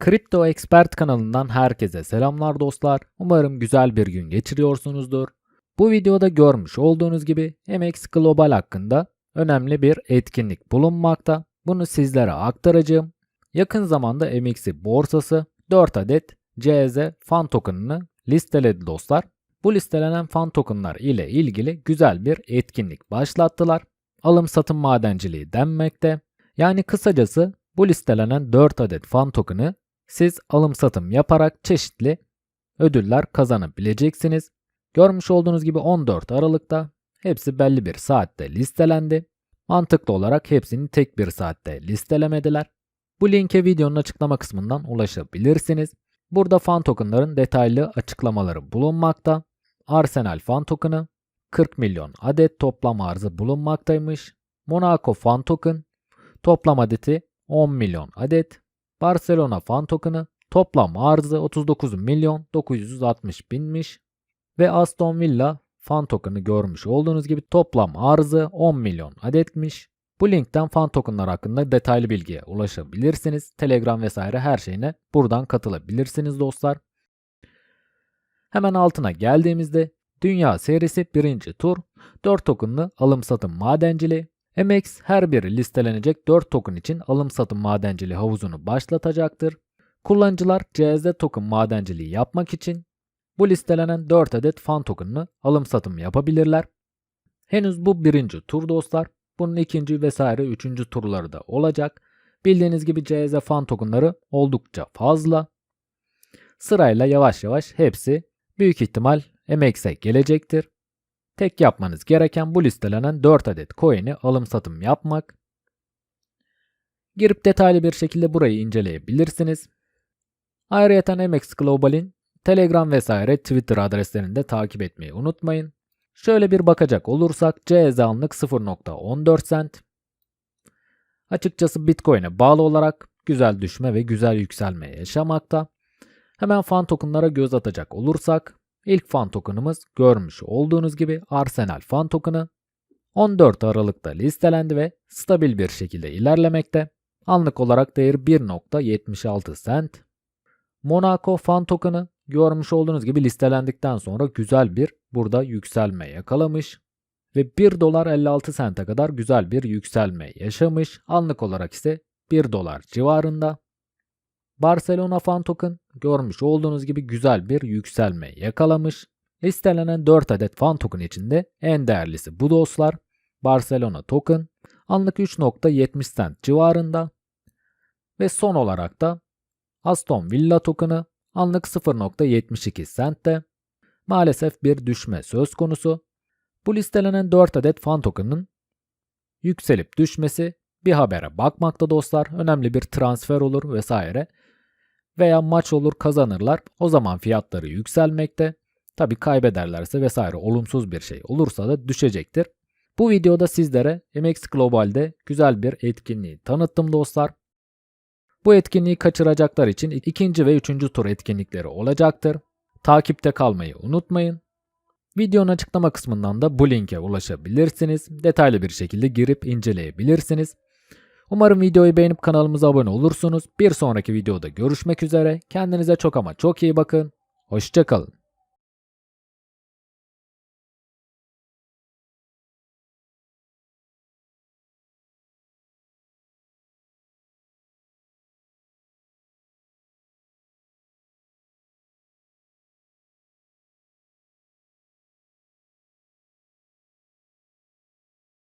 Kripto Expert kanalından herkese selamlar dostlar. Umarım güzel bir gün geçiriyorsunuzdur. Bu videoda görmüş olduğunuz gibi MX Global hakkında önemli bir etkinlik bulunmakta. Bunu sizlere aktaracağım. Yakın zamanda MX'i borsası 4 adet CZ fan token'ını listeledi dostlar. Bu listelenen fan token'lar ile ilgili güzel bir etkinlik başlattılar. Alım satım madenciliği denmekte. Yani kısacası bu listelenen 4 adet fan token'ı siz alım satım yaparak çeşitli ödüller kazanabileceksiniz. Görmüş olduğunuz gibi 14 Aralık'ta hepsi belli bir saatte listelendi. Mantıklı olarak hepsini tek bir saatte listelemediler. Bu linke videonun açıklama kısmından ulaşabilirsiniz. Burada fan tokenların detaylı açıklamaları bulunmakta. Arsenal fan token'ı 40 milyon adet toplam arzı bulunmaktaymış. Monaco fan token toplam adeti 10 milyon adet. Barcelona fan token'ı toplam arzı 39 milyon 960 binmiş. Ve Aston Villa fan token'ı görmüş olduğunuz gibi toplam arzı 10 milyon adetmiş. Bu linkten fan tokenlar hakkında detaylı bilgiye ulaşabilirsiniz. Telegram vesaire her şeyine buradan katılabilirsiniz dostlar. Hemen altına geldiğimizde Dünya serisi 1. tur 4 tokenlı alım satım madenciliği. MX her biri listelenecek 4 token için alım satım madenciliği havuzunu başlatacaktır. Kullanıcılar CZ token madenciliği yapmak için bu listelenen 4 adet fan token'ını alım satım yapabilirler. Henüz bu birinci tur dostlar. Bunun ikinci vesaire üçüncü turları da olacak. Bildiğiniz gibi CZ fan tokenları oldukça fazla. Sırayla yavaş yavaş hepsi büyük ihtimal MX'e gelecektir. Tek yapmanız gereken bu listelenen 4 adet coin'i alım satım yapmak. Girip detaylı bir şekilde burayı inceleyebilirsiniz. Ayrıca MX Global'in Telegram vesaire Twitter adreslerini de takip etmeyi unutmayın. Şöyle bir bakacak olursak CZ anlık 0.14 cent. Açıkçası Bitcoin'e bağlı olarak güzel düşme ve güzel yükselme yaşamakta. Hemen fan tokenlara göz atacak olursak ilk fan tokenımız görmüş olduğunuz gibi Arsenal fan token'ı 14 Aralık'ta listelendi ve stabil bir şekilde ilerlemekte. Anlık olarak değeri 1.76 cent. Monaco fan token'ı görmüş olduğunuz gibi listelendikten sonra güzel bir burada yükselme yakalamış ve 1 dolar 56 sente kadar güzel bir yükselme yaşamış. Anlık olarak ise 1 dolar civarında. Barcelona fan token görmüş olduğunuz gibi güzel bir yükselme yakalamış. Listelenen 4 adet fan token içinde en değerlisi bu dostlar. Barcelona token anlık 3.70 cent civarında. Ve son olarak da Aston Villa token'ı anlık 0.72 centte. Maalesef bir düşme söz konusu. Bu listelenen 4 adet fan token'ın yükselip düşmesi bir habere bakmakta dostlar. Önemli bir transfer olur vesaire. Veya maç olur kazanırlar. O zaman fiyatları yükselmekte. Tabi kaybederlerse vesaire olumsuz bir şey olursa da düşecektir. Bu videoda sizlere MX Global'de güzel bir etkinliği tanıttım dostlar. Bu etkinliği kaçıracaklar için ikinci ve üçüncü tur etkinlikleri olacaktır. Takipte kalmayı unutmayın. Videonun açıklama kısmından da bu linke ulaşabilirsiniz. Detaylı bir şekilde girip inceleyebilirsiniz. Umarım videoyu beğenip kanalımıza abone olursunuz. Bir sonraki videoda görüşmek üzere. Kendinize çok ama çok iyi bakın. Hoşçakalın.